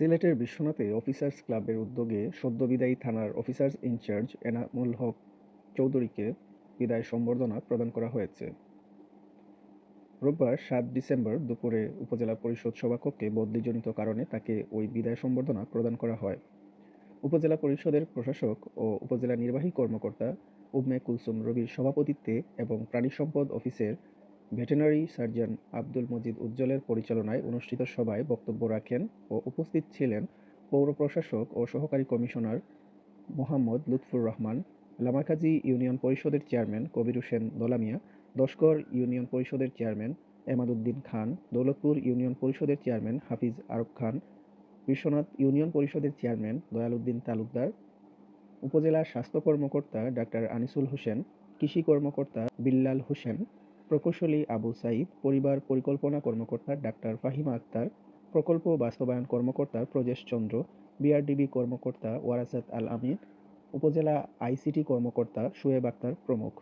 সিলেটের বিশ্বনাথে অফিসার্স ক্লাবের উদ্যোগে সদ্য বিদায়ী থানার অফিসার্স ইনচার্জ এনামুল হক চৌধুরীকে বিদায় সম্বর্ধনা প্রদান করা হয়েছে। রোববার সাত ডিসেম্বর দুপুরে উপজেলা পরিষদ সভাকক্ষে বদলিজনিত কারণে তাকে ওই বিদায় সম্বর্ধনা প্রদান করা হয়। উপজেলা পরিষদের প্রশাসক ও উপজেলা নির্বাহী কর্মকর্তা উম্মে কুলসুম রবির সভাপতিত্বে এবং প্রাণী সম্পদ অফিসের ভেটেরিনারি সার্জন আব্দুল মজিদ উজ্জ্বলের পরিচালনায় অনুষ্ঠিত সভায় বক্তব্য রাখেন ও উপস্থিত ছিলেন পৌর প্রশাসক ও সহকারী কমিশনার মোহাম্মদ লুৎফুর রহমান লামাকাজি ইউনিয়ন পরিষদের চেয়ারম্যান কবির হোসেন দলামিয়া দশকর ইউনিয়ন পরিষদের চেয়ারম্যান এমাদুদ্দিন খান, দৌলতপুর ইউনিয়ন পরিষদের চেয়ারম্যান হাফিজ আরব খান, বিশ্বনাথ ইউনিয়ন পরিষদের চেয়ারম্যান দয়ালউদ্দিন তালুকদার, উপজেলা স্বাস্থ্য কর্মকর্তা ডাক্তার আনিসুল হোসেন, কৃষি কর্মকর্তা বিল্লাল হোসেন প্রকৌশলী আবু সাইদ, পরিবার পরিকল্পনা কর্মকর্তা ডাক্তার ফাহিমা আক্তার, প্রকল্প বাস্তবায়ন কর্মকর্তা প্রজেশ চন্দ্র, বিআরডিবি কর্মকর্তা ওয়ারাসাত আল আমিন, উপজেলা আইসিটি কর্মকর্তা শুয়েব আক্তার প্রমুখ।